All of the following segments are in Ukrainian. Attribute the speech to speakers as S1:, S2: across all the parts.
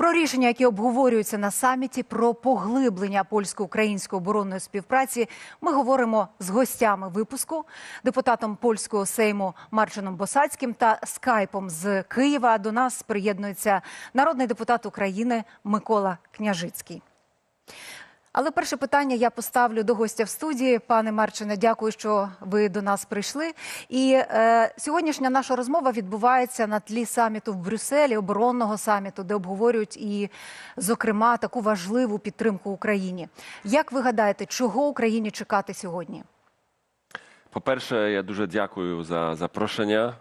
S1: Про рішення, які обговорюються на саміті, про поглиблення польсько-української оборонної співпраці, ми говоримо з гостями випуску, депутатом польського сейму Марчином Босацьким та скайпом з Києва. До нас приєднується народний депутат України Микола Княжицький. Але перше питання я поставлю до гостя в студії. Пане Марчине, дякую, що ви до нас прийшли. І е, сьогоднішня наша розмова відбувається на тлі саміту в Брюсселі, оборонного саміту, де обговорюють і, зокрема, таку важливу підтримку Україні. Як ви гадаєте, чого Україні чекати сьогодні?
S2: По-перше, я дуже дякую за запрошення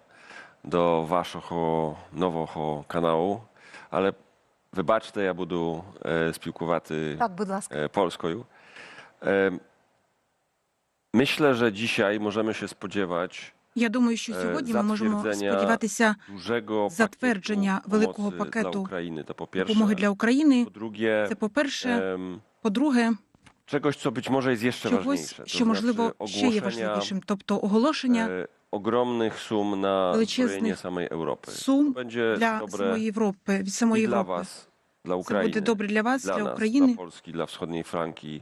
S2: до вашого нового каналу. Але вибачте, я буду е, спілкувати
S1: Так, будь ласка.
S2: е, polską. E, Myślę, że dzisiaj możemy się spodziewać
S3: Я думаю, що
S2: Е,
S3: сьогодні ми можемо
S2: затвердження
S3: сподіватися
S2: dużego
S3: Затвердження
S2: pakietu
S3: великого
S2: pomocy
S3: пакету
S2: dla Ukrainy. To po
S3: допомоги для України.
S2: Po drugie,
S3: Це по-перше,
S2: em,
S3: по-друге,
S2: czegoś, co być może jest jeszcze
S3: чогось,
S2: ważniejsze. To
S3: що можливо
S2: znaczy
S3: ще є
S2: ogłoszenia,
S3: важливішим, тобто оголошення
S2: e, ogromnych sum na
S3: Величезних
S2: zbrojenie samej Europy.
S3: сум
S2: będzie
S3: для
S2: dobre
S3: самої Європи від
S2: і
S3: самої
S2: dla
S3: Європи.
S2: was, dla
S3: Це
S2: Ukrainy,
S3: буде добре для вас,
S2: dla
S3: для
S2: nas,
S3: України,
S2: dla Polski, dla wschodniej flanki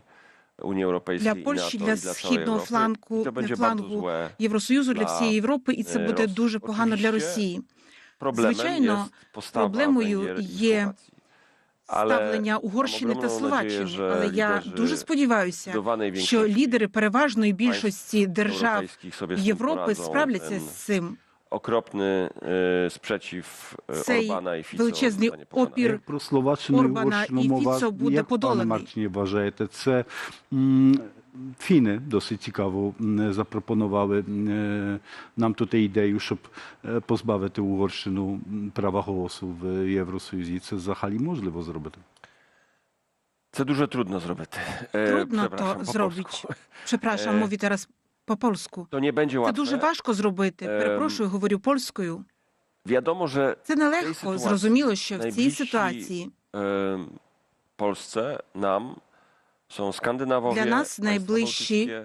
S2: Unii Europejskiej
S3: для
S2: і
S3: Польщі,
S2: NATO,
S3: для
S2: i dla całej
S3: східного
S2: Europy.
S3: фланку,
S2: I to będzie bardzo
S3: флангу
S2: złe.
S3: Євросоюзу, для всієї Європи, і це
S2: е,
S3: буде
S2: Рос-
S3: дуже погано для
S2: Oczywiście
S3: Росії.
S2: Problemem
S3: Звичайно,
S2: jest postawa
S3: проблемою
S2: Węgier i
S3: є
S2: Słowacji.
S3: Ставлення Угорщини та Словаччини, але я дуже сподіваюся, що лідери переважної більшості держав Європи справляться з цим.
S2: Окропний e, Орбана і
S3: Цей
S2: Orbana
S3: величезний опір
S4: Як про Словаччину і
S3: Орбана і Фіцо буде
S4: як пане
S3: подоланий.
S4: Марцині вважаєте, це м, Фіни досить цікаво запропонували нам тут ідею, щоб е, позбавити Угорщину права голосу в Євросоюзі. Це взагалі можливо зробити?
S2: Це дуже трудно зробити. E,
S3: Трудно
S2: przepraszam,
S3: то зробити. Przepraszam,
S2: Е,
S3: мові зараз по-польську.
S2: To nie będzie
S3: Це дуже важко зробити.
S2: Ем,
S3: Перепрошую, говорю польською.
S2: Wiadomo, że
S3: Це нелегко. Зрозуміло, що в цій ситуації
S2: e, Polsce, nam są Skandynawowie,
S3: Для нас найближчі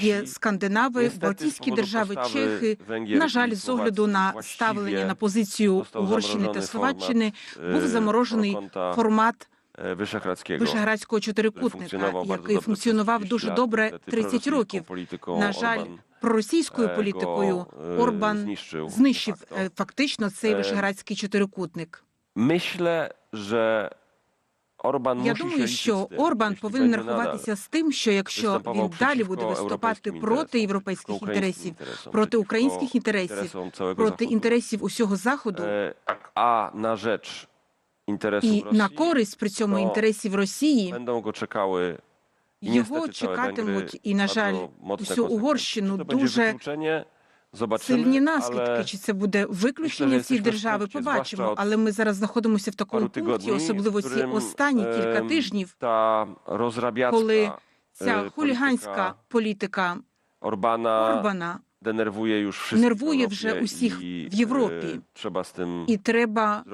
S3: є скандинави, Балтійські держави, Чехи. На жаль, з огляду на ставлення на позицію Угорщини та Словаччини був заморожений формат Вишеградського чотирикутника, який функціонував дуже добре
S2: Niestety
S3: 30 років. На жаль, проросійською політикою Орбан знищив фактично цей Вишеградський чотирикутник.
S2: Myślę, że Orban
S3: Я думаю, що Орбан повинен рахуватися з тим, що якщо він далі буде виступати проти європейських інтересів, проти українських інтересів, проти інтересів усього заходу
S2: E, na rzecz interesów
S3: і на користь при цьому інтересів Росії. Його чекатимуть і, на жаль, всю. Угорщину дуже
S2: wykluczenie?
S3: Сильні наслідки,
S2: ale
S3: чи це буде виключення цієї держави, побачимо. Але ми зараз знаходимося в такому пункті, особливо ці останні кілька тижнів,
S2: ta rozrabiacka
S3: коли ця
S2: е,
S3: хуліганська
S2: політика Orbana
S3: Орбана
S2: denerwuje już
S3: Нервує вже усіх
S2: i,
S3: в Європі.
S2: trzeba z tym
S3: і треба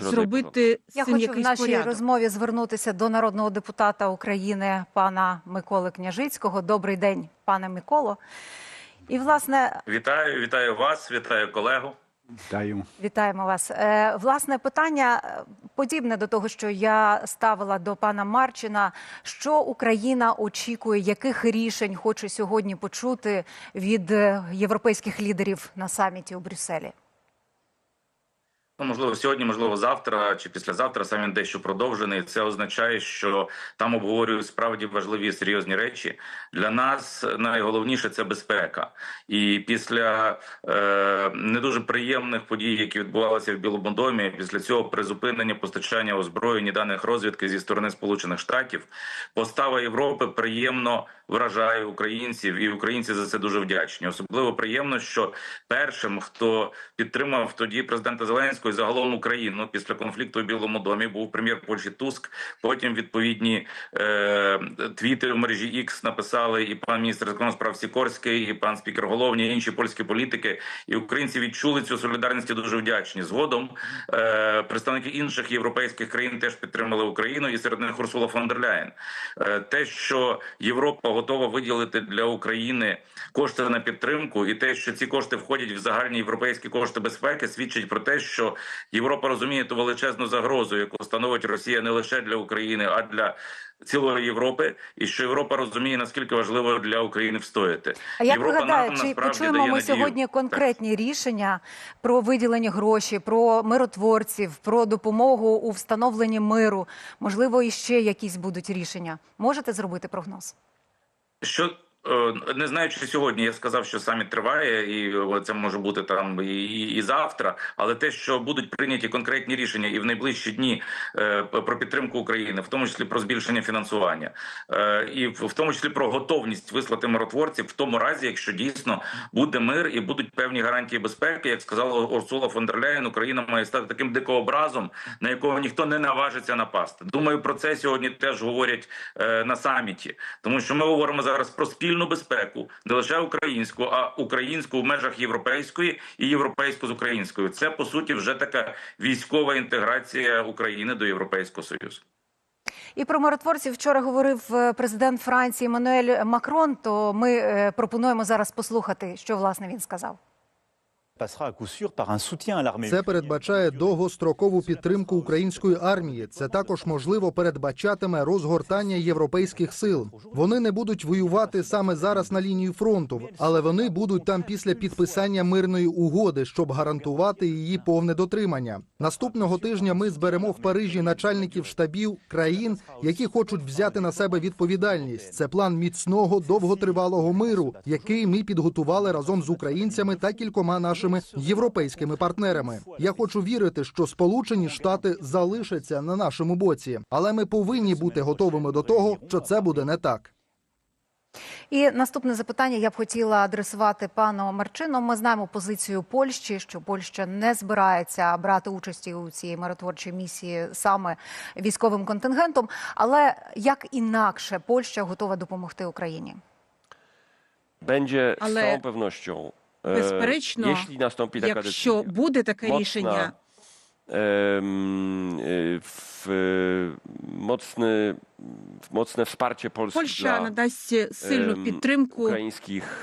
S3: зробити з
S1: Я хочу в нашій
S3: порядок.
S1: розмові звернутися до народного депутата України пана Миколи Княжицького. Добрий день, пане Миколо. І власне
S5: Вітаю, вітаю вас, вітаю колегу.
S4: Вітаю.
S1: Вітаємо вас. Е, Власне, питання е, подібне до того, що я ставила до пана Марчина. Що Україна очікує, яких рішень хоче сьогодні почути від е, європейських лідерів на саміті у Брюсселі?
S5: Ну, можливо, сьогодні, можливо, завтра чи післязавтра сам він дещо продовжений. Це означає, що там обговорюють справді важливі серйозні речі. Для нас найголовніше це безпека. І після е, не дуже приємних подій, які відбувалися в Білому домі, після цього призупинення постачання озброєнь і даних розвідки зі сторони Сполучених Штатів, постава Європи приємно вражає українців, і українці за це дуже вдячні. Особливо приємно, що першим, хто підтримав тоді президента Зеленського і загалом Україну після конфлікту у Білому домі, був прем'єр Польщі Туск. Потім відповідні е, твіти в мережі X написали і пан міністр закордонних справ Сікорський, і пан спікер Головні, і інші польські політики. І українці відчули цю солідарність і дуже вдячні. Згодом е, представники інших європейських країн теж підтримали Україну, і серед них Урсула фон дер Ляєн. Е, те, що Європа готова виділити для України кошти на підтримку, і те, що ці кошти входять в загальні європейські кошти безпеки, свідчить про те, що що Європа розуміє ту величезну загрозу, яку становить Росія не лише для України, а для цілої Європи, і що Європа розуміє наскільки важливо для України встояти.
S1: А як
S5: Європа нам
S1: чи почуємо ми
S5: надію.
S1: сьогодні конкретні рішення про виділення гроші, про миротворців, про допомогу у встановленні миру? Можливо, іще якісь будуть рішення. Можете зробити прогноз?
S5: Що не знаю, чи сьогодні я сказав, що саміт триває, і е, це може бути там і, і, завтра. Але те, що будуть прийняті конкретні рішення і в найближчі дні е, про підтримку України, в тому числі про збільшення фінансування, е, і в, тому числі про готовність вислати миротворців, в тому разі, якщо дійсно буде мир і будуть певні гарантії безпеки, як сказала Урсула фон дер Ляєн, Україна має стати таким дикообразом, на якого ніхто не наважиться напасти. Думаю, про це сьогодні теж говорять е, на саміті, тому що ми говоримо зараз про спільну безпеку, не лише українську, а українську в межах європейської і європейську з українською. Це по суті вже така військова інтеграція України до Європейського союзу.
S1: І про миротворців вчора говорив е, президент Франції Мануель Макрон. То ми е, пропонуємо зараз послухати, що власне він сказав.
S6: Це передбачає довгострокову підтримку української армії. Це також можливо передбачатиме розгортання європейських сил. Вони не будуть воювати саме зараз на лінії фронту, але вони будуть там після підписання мирної угоди, щоб гарантувати її повне дотримання. Наступного тижня ми зберемо в Парижі начальників штабів країн, які хочуть взяти на себе відповідальність. Це план міцного довготривалого миру, який ми підготували разом з українцями та кількома нашими європейськими партнерами. Я хочу вірити, що Сполучені Штати залишаться на нашому боці, але ми повинні бути готовими до того, що це буде не так.
S1: І наступне запитання я б хотіла адресувати пану Марчину. Ми знаємо позицію Польщі, що Польща не збирається брати участі у цій миротворчій місії саме військовим контингентом. Але як інакше Польща готова допомогти Україні?
S2: Będzie z
S3: Ale
S2: całą pewnością, e,
S3: Безперечно, Якщо буде таке рішення,
S2: e, w, e, mocny, mocne wsparcie Polski
S3: Польща
S2: dla
S3: надасть сильну підтримку
S2: e,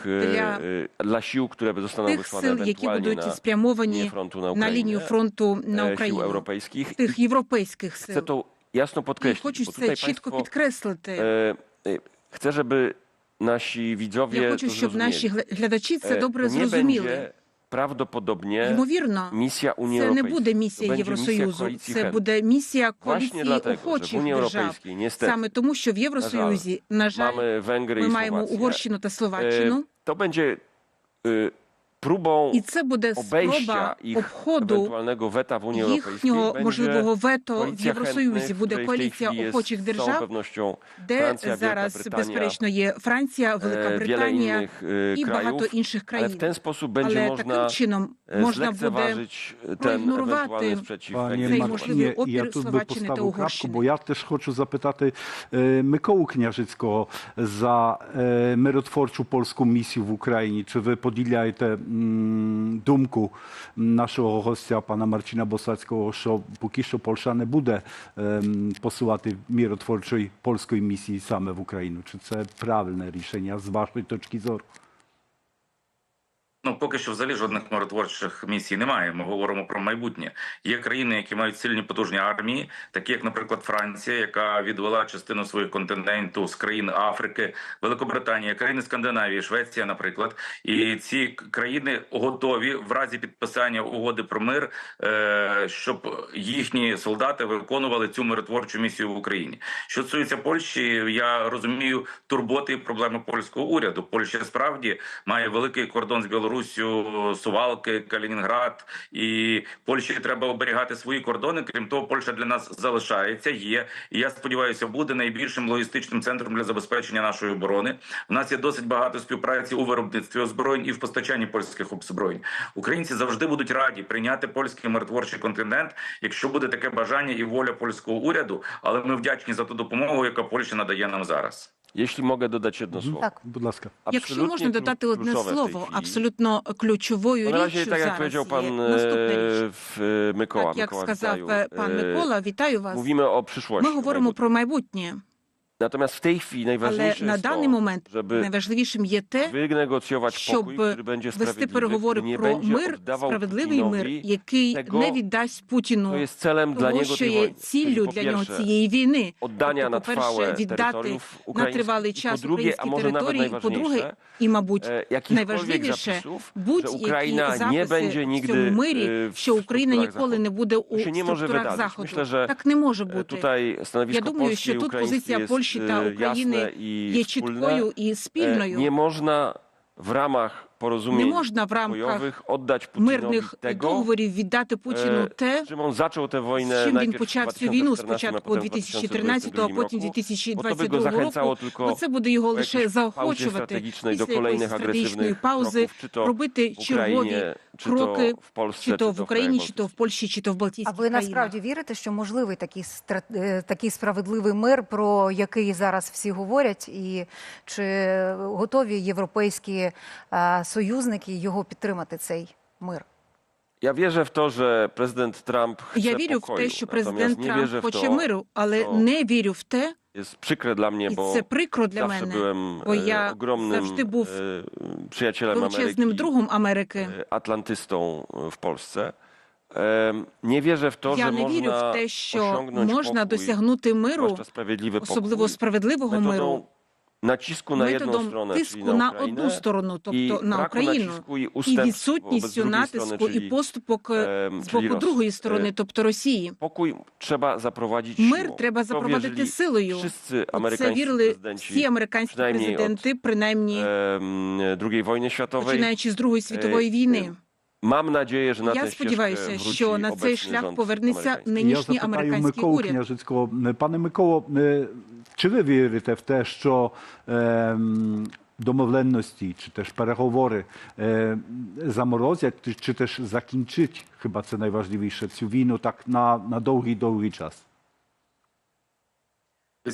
S3: dla
S2: e, dla sił, które zostaną
S3: тих сил, які будуть спрямовані на
S2: Ukrainę,
S3: лінію фронту на
S2: e,
S3: Україну,
S2: europejskich.
S3: тих європейських сил.
S2: to jasno
S3: І
S2: podkreślić,
S3: хочу це чітко
S2: państwo,
S3: підкреслити.
S2: e, e, chcę, żeby nasi widzowie
S3: Я хочу,
S2: to
S3: щоб наші
S2: zrozumieli.
S3: глядачі це
S2: E,
S3: добре
S2: nie
S3: зрозуміли.
S2: będzie prawdopodobnie
S3: Ймовірно,
S2: misja Unii
S3: це не
S2: Europejskiej.
S3: буде
S2: To
S3: місія
S2: będzie misja
S3: Євросоюзу,
S2: koalicji
S3: це
S2: chętnych.
S3: буде місія
S2: Właśnie
S3: коаліції
S2: dlatego, że w
S3: охочих
S2: Unii
S3: держав.
S2: Europejskiej niestety
S3: Саме тому, що в Євросоюзі, на жаль,
S2: mamy Węgry
S3: ми
S2: і
S3: маємо
S2: Słowację.
S3: Угорщину та
S2: E, To będzie e, próbą
S3: і це буде спроба обходу
S2: w Unii
S3: їхнього можливого вето в Євросоюзі. Буде коаліція охочих держав, де
S2: Франція,
S3: зараз безперечно є Франція, Велика Британія
S2: innych
S3: і багато
S2: krajów,
S3: інших країн. Але
S2: można
S3: таким чином можна буде проігнорувати
S2: ewentualny
S3: Цей можливий опір
S4: я тут би
S3: Словаччини та Угорщини.
S4: бо я теж хочу запитати е, Миколу Княжицького за е, миротворчу польську місію в Україні. Чи ви поділяєте думку нашого гостя, пана Марcina Босацького, що поки що Польща не буде ем, посилати миротворчої польської місії саме в Україну? Чи це правильне рішення з вашої точки зору?
S5: Ну, поки що взагалі жодних миротворчих місій немає. Ми говоримо про майбутнє. Є країни, які мають сильні потужні армії, такі як, наприклад, Франція, яка відвела частину своїх континенту з країн Африки, Великобританія, країни Скандинавії, Швеція, наприклад. І ці країни готові в разі підписання угоди про мир, е, щоб їхні солдати виконували цю миротворчу місію в Україні. Що стосується Польщі, я розумію турботи і проблеми польського уряду. Польща справді має великий кордон з Білоруссю, Сувалки, Калінінград, і Польщі треба оберігати свої кордони. Крім того, Польща для нас залишається, є. І я сподіваюся, буде найбільшим логістичним центром для забезпечення нашої оборони. У нас є досить багато співпраці у виробництві озброєнь і в постачанні польських озброєнь. Українці завжди будуть раді прийняти польський миротворчий континент, якщо буде таке бажання і воля польського уряду. Але ми вдячні за ту допомогу, яка Польща надає нам зараз.
S2: Jeśli mogę dodać jedno słowo.
S1: Так.
S4: Будь ласка.
S3: Якщо
S2: Absolutnie
S3: можна додати одне
S2: kluczowe w tej
S3: слово,
S2: chwili.
S3: абсолютно ключовою
S2: No na razie,
S3: річчю
S2: tak jak
S3: зараз
S2: powiedział
S3: є
S2: pan
S3: наступна
S2: e,
S3: річ.
S2: w, e, Mykoła,
S3: Так як
S2: Mykoła
S3: сказав е, пан
S2: e,
S3: Микола, вітаю вас.
S2: mówimy o przyszłości.
S3: Ми говоримо про майбутнє.
S2: Natomiast w tej chwili
S3: Але
S2: najważniejsze
S3: на
S2: jest
S3: даний
S2: to,
S3: момент
S2: żeby
S3: найважливішим є те,
S2: wynegocjować
S3: щоб
S2: pokój, który będzie
S3: вести
S2: sprawiedliwy,
S3: переговори
S2: nie
S3: про
S2: będzie
S3: мир,
S2: oddawał
S3: справедливий мир,
S2: Putinowi
S3: який
S2: tego,
S3: не віддасть
S2: to
S3: Путіну
S2: jest celem dla niego
S3: що
S2: tej
S3: є
S2: wojny. Czyli
S3: ціллю
S2: po
S3: для нього
S2: pierwsze,
S3: цієї війни.
S2: oddania na
S3: Тобто, по-перше,
S2: trwałe
S3: віддати на тривалий час
S2: a
S3: українські
S2: może nawet
S3: території, по-друге, і, мабуть,
S2: e, jakichkolwiek
S3: найважливіше,
S2: zapisów, że
S3: будь-які
S2: Ukraina nie będzie
S3: записи в
S2: nigdy
S3: цьому
S2: e,
S3: мирі,
S2: w
S3: що Україна
S2: strukturach
S3: ніколи не буде у
S2: To się nie może
S3: структурах
S2: wydarzyć.
S3: Заходу.
S2: Myślę, że
S3: Так не може
S2: e,
S3: бути.
S2: tutaj
S3: Я
S2: stanowisko
S3: думаю,
S2: Polski
S3: що
S2: і
S3: тут
S2: Ukraińskie
S3: позиція
S2: jest
S3: Польщі
S2: e,
S3: та
S2: jasne
S3: України
S2: і
S3: є
S2: wspólne.
S3: чіткою і
S2: E,
S3: спільною.
S2: Nie można w ramach
S3: Не можна в рамках мирних договорів віддати Путіну те, з чим він почав цю війну спочатку
S2: potem w
S3: 2014, а потім
S2: roku, bo to by
S3: 2022 року, бо це буде його лише заохочувати після якоїсь стратегічної паузи робити чергові кроки, чи то в Україні, чи то в Польщі, чи то в
S1: Балтійській
S3: А
S1: ви
S3: країнах.
S1: насправді вірите, що можливий такий е, такий справедливий мир, про який зараз всі говорять, і чи готові європейські е, союзники його підтримати цей мир?
S2: Ja wierzę w to, że prezydent Trump chce
S3: Я вірю в
S2: pokoju,
S3: те, що президент Трамп хоче
S2: to,
S3: миру, але
S2: to
S3: не вірю в те,
S2: dla mnie,
S3: і
S2: bo
S3: це прикро для мене, bo
S2: e,
S3: ja
S2: ogromnym
S3: zawsze був
S2: e, przyjacielem
S3: величезним
S2: Ameryki,
S3: другом Америки.
S2: e, w Polsce. E, Nie wierzę w to,
S3: Я не вірю в те, що можна досягнути миру, особливо справедливого миру,
S2: nacisku na jedną
S3: методом
S2: stronę,
S3: тиску на одну сторону, тобто на Україну,
S2: nacisku i
S3: і
S2: wobec
S3: відсутністю
S2: drugiej strony,
S3: натиску і
S2: czyli
S3: поступок е,
S2: em,
S3: з боку другої сторони,
S2: Е,
S3: тобто Росії.
S2: Pokój trzeba zaprowadzić
S3: Мир
S2: siłą.
S3: треба
S2: To
S3: запровадити
S2: wierzyli
S3: силою.
S2: Wszyscy
S3: У Це
S2: amerykańscy
S3: вірили
S2: prezydenci
S3: всі американські президенти, принаймні
S2: em, II wojny światowej.
S3: починаючи з Другої світової
S2: Е,
S3: війни.
S2: Mam nadzieję, że na
S3: Я сподіваюся, що на цей шлях повернеться
S2: amerykański.
S4: Я
S3: нинішній американський
S4: Миколу
S3: уряд.
S4: Княжицького. Пане Миколо, е, чи ви вірите в те, що ем, домовленості чи теж переговори е, заморозять, чи- теж закінчить, хіба це найважливіше, цю війну так на, на довгий-довгий час?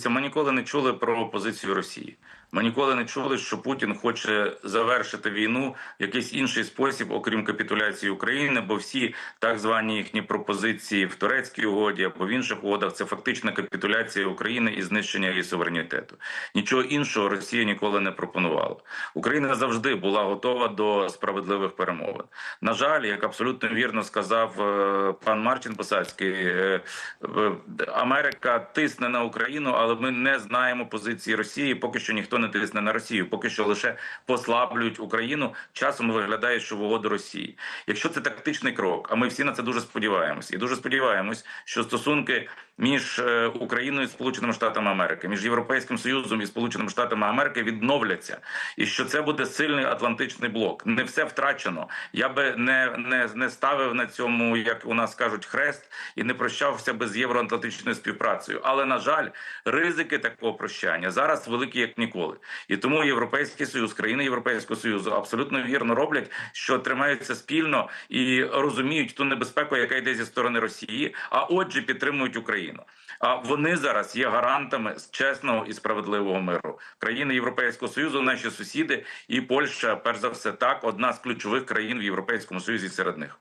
S5: Ми ніколи не чули про позицію Росії. Ми ніколи не чули, що Путін хоче завершити війну в якийсь інший спосіб, окрім капітуляції України, бо всі так звані їхні пропозиції в турецькій угоді або в інших угодах це фактична капітуляція України і знищення її суверенітету. Нічого іншого Росія ніколи не пропонувала. Україна завжди була готова до справедливих перемовин. На жаль, як абсолютно вірно сказав е, пан Марчин Посадський, е, е, Америка тисне на Україну, але ми не знаємо позиції Росії. Поки що ніхто не на Росію, поки що лише послаблюють Україну. Часом виглядає, що угоду Росії. Якщо це тактичний крок, а ми всі на це дуже сподіваємось, і дуже сподіваємось, що стосунки між е, Україною і Сполученими Штатами Америки, між Європейським Союзом і Сполученими Штатами Америки відновляться, і що це буде сильний атлантичний блок. Не все втрачено. Я би не, не, не ставив на цьому, як у нас кажуть, хрест і не прощався би з євроатлантичною співпрацею. Але на жаль, ризики такого прощання зараз великі як ніколи. І тому Європейський Союз, країни Європейського Союзу абсолютно вірно роблять, що тримаються спільно і розуміють ту небезпеку, яка йде зі сторони Росії, а отже, підтримують Україну. А вони зараз є гарантами чесного і справедливого миру. Країни Європейського Союзу, наші сусіди, і Польща, перш за все, так одна з ключових країн в Європейському Союзі серед них.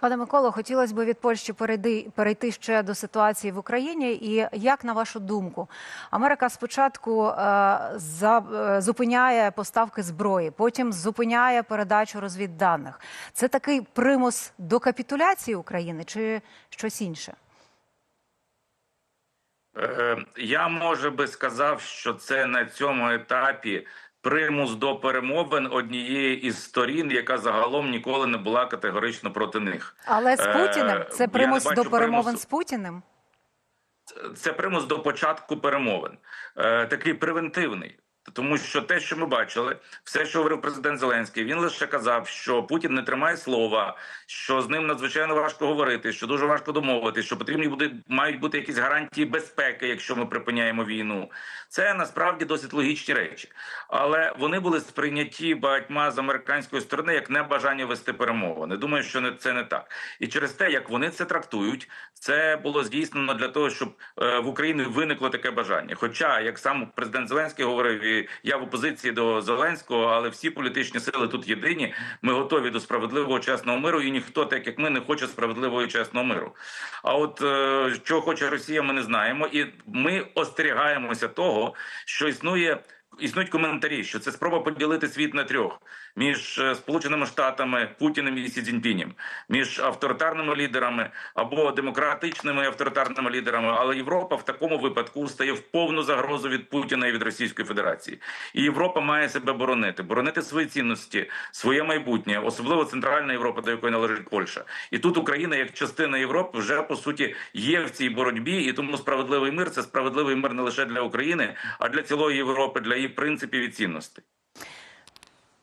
S1: Пане Миколо, хотілося б від Польщі перейти, перейти ще до ситуації в Україні. І як на вашу думку, Америка спочатку е, за, е, зупиняє поставки зброї, потім зупиняє передачу розвідданих. Це такий примус до капітуляції України чи щось інше?
S5: Е, Я може би сказав, що це на цьому етапі примус до перемовин однієї із сторін, яка загалом ніколи не була категорично проти них.
S1: Але з
S5: Е,
S1: Путіним це примус до перемовин
S5: примус...
S1: з Путіним.
S5: Це примус до початку перемовин, е, такий превентивний. Тому що те, що ми бачили, все, що говорив президент Зеленський, він лише казав, що Путін не тримає слова, що з ним надзвичайно важко говорити, що дуже важко домовитися, що потрібні буде мають бути якісь гарантії безпеки, якщо ми припиняємо війну. Це насправді досить логічні речі, але вони були сприйняті багатьма з американської сторони як небажання вести перемовини. Думаю, що не це не так. І через те, як вони це трактують, це було здійснено для того, щоб е, в Україні виникло таке бажання. Хоча, як сам президент Зеленський говорив, я в опозиції до Зеленського, але всі політичні сили тут єдині. Ми готові до справедливого чесного миру, і ніхто, так як ми, не хоче справедливого і чесного миру. А от е, що хоче Росія, ми не знаємо, і ми остерігаємося того, що існує. Існують коментарі, що це спроба поділити світ на трьох між е, Сполученими Штатами, Путіним і Сі Цзіньпінем, між авторитарними лідерами або демократичними авторитарними лідерами. Але Європа в такому випадку стає в повну загрозу від Путіна і від Російської Федерації. І Європа має себе боронити, боронити свої цінності, своє майбутнє, особливо Центральна Європа, до якої належить Польща. І тут Україна, як частина Європи, вже по суті є в цій боротьбі, і тому справедливий мир це справедливий мир не лише для України, а для цілої Європи, для її принципів і цінностей.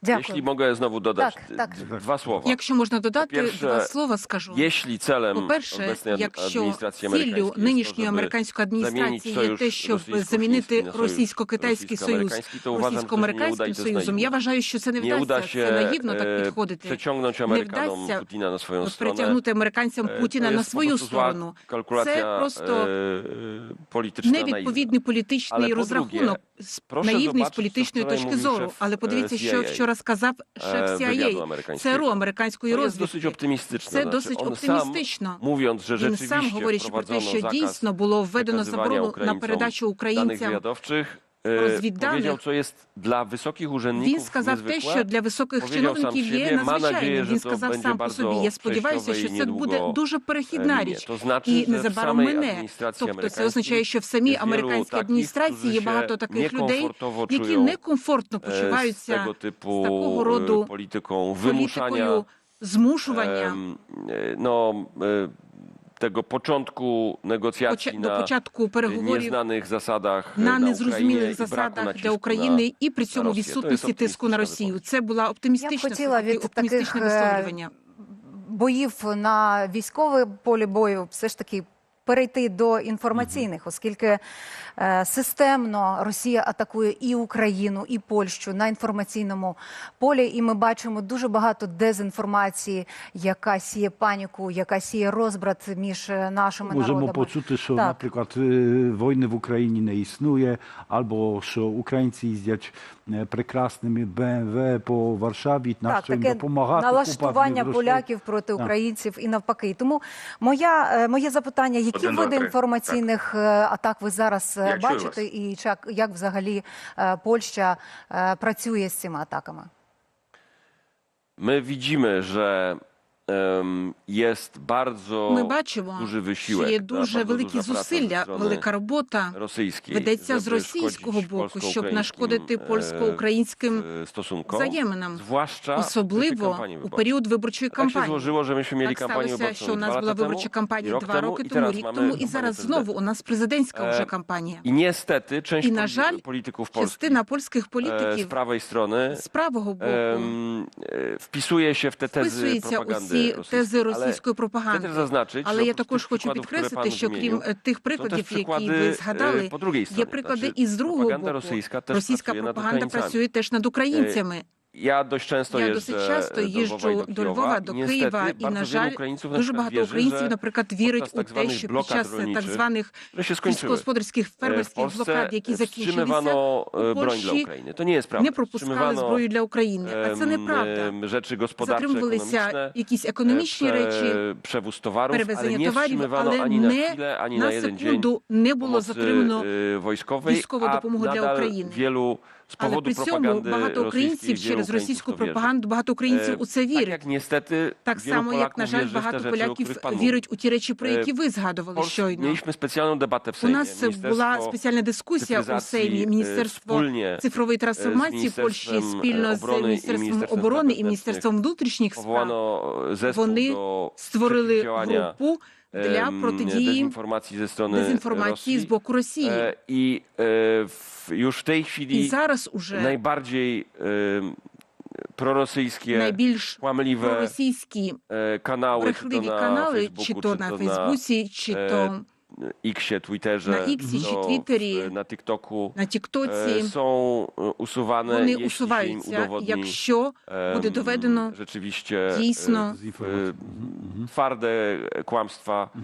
S1: Дякую.
S2: Jeśli mogę znowu dodać
S1: Tak, tak.
S2: dwa słowa.
S3: Якщо можна додати
S2: По-перше,
S3: два слова, скажу.
S2: Jeśli celem
S3: По-перше,
S2: obecnej ad-
S3: якщо
S2: administracji
S3: ціллю
S2: jest to,
S3: нинішньої
S2: żeby
S3: американської адміністрації є те, щоб замінити російсько-китайський союз
S2: uda
S3: російсько-американським союзом, я вважаю, що це не
S2: uda
S3: вдасться.
S2: się
S3: Це наївно
S2: e,
S3: так підходити.
S2: przeciągnąć
S3: Не
S2: Amerykanom
S3: вдасться
S2: Putina na swoją stronę.
S3: притягнути американцям
S2: E,
S3: Путіна
S2: to
S3: на
S2: jest po
S3: свою
S2: prostu zła
S3: сторону. Це просто
S2: e, polityczna
S3: невідповідний політичний розрахунок, з-
S2: прошу
S3: наївний з політичної точки
S2: mówił
S3: зору. Але подивіться,
S2: е,
S3: що
S2: CIA, e,
S3: шеф CIA,
S2: amerykańskiego.
S3: ЦРУ американської розвідки. Це досить оптимістично.
S2: Sam, mówiąc, że
S3: Він сам говорячи про те, що дійсно було введено заборону на передачу українцям.
S2: Wywiadowczych, e,
S3: розвідданих.
S2: powiedział, co jest dla wysokich urzędników
S3: Він сказав те,
S2: niezwykłe.
S3: що для високих
S2: Powiedział sam
S3: чиновників є
S2: siebie, ma nadzieję,
S3: надзвичайним.
S2: że
S3: Він
S2: to
S3: сказав
S2: będzie
S3: сам по
S2: bardzo
S3: собі. Я сподіваюся,
S2: przejściowe
S3: що
S2: і
S3: це буде
S2: niedługo,
S3: дуже перехідна
S2: e,
S3: річ.
S2: To znaczy,
S3: І
S2: że w
S3: незабаром
S2: samej administracji
S3: Тобто це
S2: amerykańskiej
S3: означає, що в самій
S2: jest wielu
S3: американській
S2: takich,
S3: адміністрації є
S2: którzy
S3: багато
S2: się
S3: таких людей,
S2: niekomfortowo
S3: які
S2: czują,
S3: некомфортно
S2: e, z
S3: почуваються
S2: tego typu
S3: такого
S2: e,
S3: роду
S2: polityką wymuszania
S3: політикою змушування.
S2: em, e, no, e, tego początku negocjacji
S3: Поча- до
S2: na
S3: початку переговорів
S2: nieznanych zasadach e,
S3: на
S2: na Ukrainie
S3: незрозумілих
S2: braku
S3: засадах для України і при цьому
S2: Росію.
S3: Відсутності тиску на Росію. Це була оптимістична
S1: хотіла від
S3: оптимістичне
S1: таких, е,
S3: висловлювання.
S1: боїв на військове полі бою все ж таки перейти до інформаційних, оскільки е, системно Росія атакує і Україну, і Польщу на інформаційному полі. І ми бачимо дуже багато дезінформації, яка сіє паніку, яка сіє розбрат між е, нашими
S4: Можемо
S1: народами.
S4: почути, що,
S1: Так.
S4: наприклад, е, війни в Україні не існує, або що українці їздять прекрасними БМВ по Варшаві, на
S1: Так,
S4: що їм допомагати.
S1: налаштування поляків проти
S4: Так.
S1: українців і навпаки. Тому моя моє запитання: які
S5: Один,
S1: види інформаційних так. атак ви зараз е,
S5: Я
S1: бачите, і як, як взагалі е, Польща е, працює з цими атаками?
S2: My widzimy, że
S3: Ми бачимо, що є дуже великі зусилля, велика робота ведеться з російського боку, щоб нашкодити
S2: e,
S3: польсько-українським
S2: e, stosunkom,
S3: взаєминам, особливо у період виборчої кампанії. Так сталося, що у нас була виборча кампанія два роки тому, рік тому, і зараз знову у нас президентська
S2: Е,
S3: вже кампанія. Żal
S2: polityków polskich
S3: Частина польських
S2: e,
S3: політиків
S2: prawej strony
S3: з правого боку
S2: em, e, wpisuje się w te
S3: ці тези російської пропаганди.
S2: zaznaczyć,
S3: Але я також хочу підкреслити, що крім е, тих прикладів, які ви
S2: e,
S3: згадали, є приклади і з другого боку. Російська пропаганда працює теж над українцями.
S2: Ja dość często
S3: Я досить часто їжджу до. Львова, до Києва, і на жаль, дуже багато українців, наприклад,
S2: podczas
S3: у те, що під час е, так званих
S2: e, w
S3: фермерських блокад, які закінчилися, у
S2: e,
S3: Польщі не пропускали зброю для України. А це неправда. Затримувалися якісь
S2: e,
S3: економічні речі, перевезення товарів, але не на секунду не було затримано
S2: e,
S3: військову допомогу для України. Але при цьому багато українців через російську пропаганду, багато українців у це
S2: Tak
S3: вірять. Так само, як, на жаль, багато поляків вірять у ті речі, про
S2: Е,
S3: які ви згадували щойно. У нас була спеціальна дискусія у Сеймі. Міністерство цифрової трансформації Польщі спільно з Міністерством оборони і Міністерством внутрішніх справ Вони створили групу для
S2: em,
S3: протидії
S2: dezinformacji ze strony
S3: дезінформації з
S2: Rosji.
S3: боку Росії.
S2: E, I e, w, już w tej
S3: І
S2: chwili
S3: зараз уже
S2: najbardziej em, prorosyjskie,
S3: найбільш
S2: kłamliwe
S3: проросійські
S2: e, kanały, czy to
S3: брехливі
S2: na
S3: канали,
S2: Facebooku,
S3: чи то
S2: czy
S3: на
S2: to
S3: Фейсбуці, чи
S2: e,
S3: то
S2: Xie, Twitterze,
S3: Na Xie czy
S2: to w-
S3: Twitterі,
S2: na TikToku
S3: на
S2: e,
S3: Тіктоці.
S2: są e, usuwane,
S3: Вони
S2: jeśli się im
S3: усуваються,
S2: udowodni
S3: якщо
S2: em,
S3: буде доведено
S2: rzeczywiście
S3: дійсно
S2: e,
S4: Z informacji.
S2: e, twarde kłamstwa e,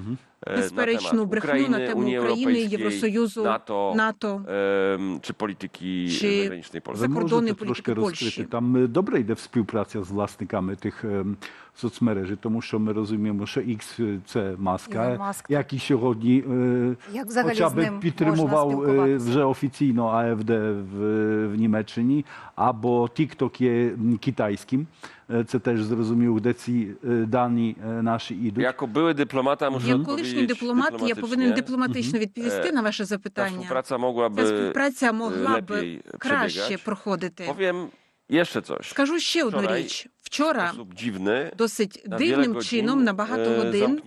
S3: безперечну
S2: na temat
S3: брехню
S2: Ukrainy,
S3: на тему
S2: Unii
S3: України,
S2: Europejskiej,
S3: Євросоюзу,
S2: NATO,
S3: НАТО.
S2: em, czy polityki
S3: Czy
S2: zagranicznej Polski.
S3: za
S4: Ви
S3: кордони
S4: можете
S3: політики
S4: трошки
S3: Польщі.
S4: розкрити? Там е, добре йде співпраця з власниками тих ем, соцмережі, тому що ми розуміємо, що X – це маска,
S1: Ілон Маск.
S4: який сьогодні е,
S1: Як взагалі
S4: хоча
S1: з
S4: б
S1: ним можна
S4: підтримував е,
S1: спілкуватися?
S4: вже офіційно АФД в, в Німеччині, або TikTok є м, китайським. Е, Це теж зрозумів, де ці е, дані е, наші йдуть.
S2: Як били дипломата, можу
S3: я колишній дипломат, я повинен дипломатично відповісти на ваше запитання.
S2: Співпраця
S3: могла
S2: б
S3: співпраця могла б краще проходити.
S2: Повім Ще coś.
S3: Скажу ще одну
S2: Вчора-
S3: річ. Вчора
S2: sposób
S3: досить дивним чином на багато годин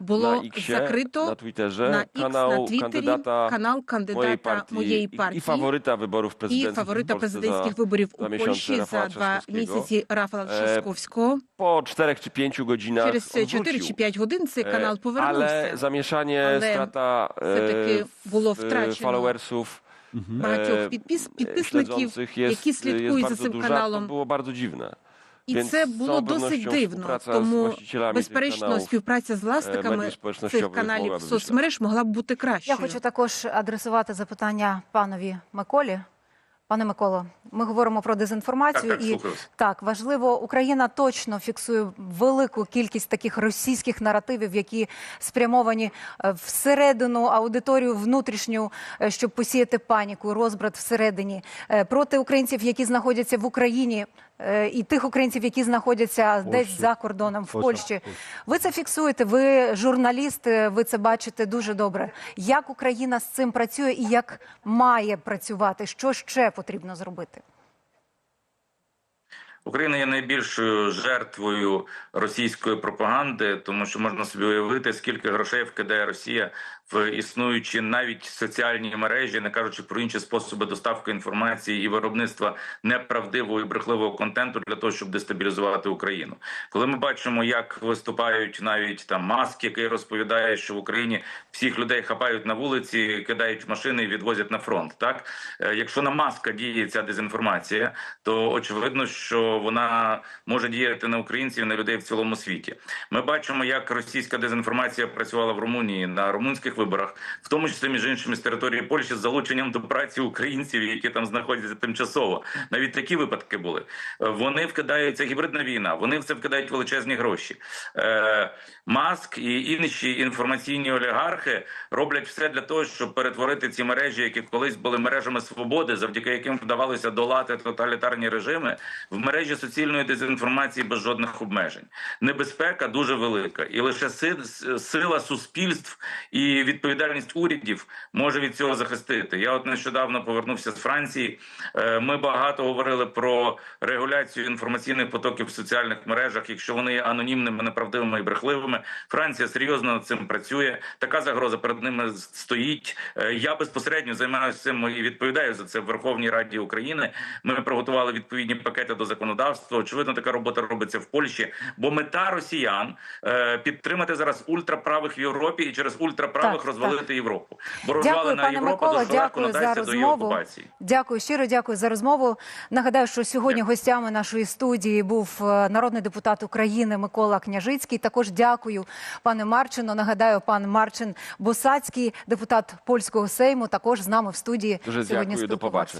S2: zamknięto na
S3: було
S2: X,
S3: закрито
S2: na Twitterze
S3: на X, на
S2: kanał
S3: Твіттері
S2: kandydata
S3: канал
S2: mojej
S3: кандидата
S2: partii
S3: моєї
S2: i, i
S3: партії
S2: faworyta wyborów
S3: і
S2: prezydenckich
S3: фаворита
S2: w Polsce
S3: президентських
S2: za,
S3: виборів
S2: za
S3: у
S2: miesiące
S3: Польщі
S2: Rafała
S3: за два
S2: Trzaskowskiego.
S3: місяці Рафала
S2: Е,
S3: Трzaskowського.
S2: po czterech czy pięciu godzinach
S3: Через 4
S2: odwrócił.
S3: чи 5 годин цей
S2: E,
S3: канал
S2: Ale
S3: повернувся.
S2: zamieszanie,
S3: Ale
S2: strata
S3: все-таки
S2: e,
S3: було
S2: w-
S3: втрачено
S2: followersów
S3: Багатьох
S2: e,
S3: підпис,
S2: e,
S3: підписників,
S2: śledzących
S3: які
S2: jest, jest
S3: слідкують за
S2: bardzo
S3: цим
S2: duża. To
S3: каналом.
S2: było bardzo dziwne.
S3: І
S2: Więc
S3: це було досить дивно. Тому, безперечно, співпраця з власниками цих каналів соцмереж могла б бути
S1: Я хочу також адресувати запитання панові Миколі. Пане Миколо, ми говоримо про дезінформацію
S5: Так, так,
S1: і
S5: слухаю
S1: так важливо, Україна точно фіксує велику кількість таких російських наративів, які спрямовані е, всередину аудиторію внутрішню, е, щоб посіяти паніку, розбрат всередині. Е, проти українців, які знаходяться в Україні, е, і тих українців, які знаходяться десь за кордоном в
S4: Польща,
S1: Польщі. Ви це фіксуєте. Ви журналіст, е, ви це бачите дуже добре. Як Україна з цим працює і як має працювати? Що ще потрібно зробити?
S5: Україна є найбільшою жертвою російської пропаганди, тому що можна собі уявити, скільки грошей вкидає Росія в існуючі навіть соціальні мережі, не кажучи про інші способи доставки інформації і виробництва неправдивого і брехливого контенту для того, щоб дестабілізувати Україну. Коли ми бачимо, як виступають навіть там маски, який розповідає, що в Україні всіх людей хапають на вулиці, кидають машини і відвозять на фронт. Так, Е, якщо на маска діє ця дезінформація, то очевидно, що вона може діяти на українців, на людей в цілому світі. Ми бачимо, як російська дезінформація працювала в Румунії на румунських виборах, в тому числі між іншими з території Польщі, з залученням до праці українців, які там знаходяться тимчасово. Навіть такі випадки були. Вони вкидаються гібридна війна. Вони в це вкидають величезні гроші. Е, Маск і інші інформаційні олігархи роблять все для того, щоб перетворити ці мережі, які колись були мережами свободи, завдяки яким вдавалося долати тоталітарні режими, в мережі суцільної дезінформації без жодних обмежень. Небезпека дуже велика, і лише сила суспільств і відповідальність урядів може від цього захистити. Я от нещодавно повернувся з Франції. Е, Ми багато говорили про регуляцію інформаційних потоків в соціальних мережах, якщо вони є анонімними, неправдивими і брехливими. Франція серйозно над цим працює. Така загроза перед ними стоїть. Е, Я безпосередньо займаюся цим і відповідаю за це в Верховній Раді України. Ми приготували відповідні пакети до законодавства. Очевидно, така робота робиться в Польщі, бо мета росіян е, підтримати зараз ультраправих в Європі і через ультраправих
S1: Так,
S5: розвалити Європу. Бо
S1: Дякую,
S5: розвалена
S1: пане
S5: Європа
S1: Микола.
S5: дуже легко
S1: Дякую за
S5: надається до її окупації.
S1: Дякую, щиро дякую за розмову. Нагадаю, що сьогодні гостями нашої студії був е, народний депутат України Микола Княжицький. Також дякую, пане Марчино. Нагадаю, пан Марчин Босацький, депутат польського сейму, також з нами в студії
S2: Дуже
S1: сьогодні
S2: дякую, до побачення.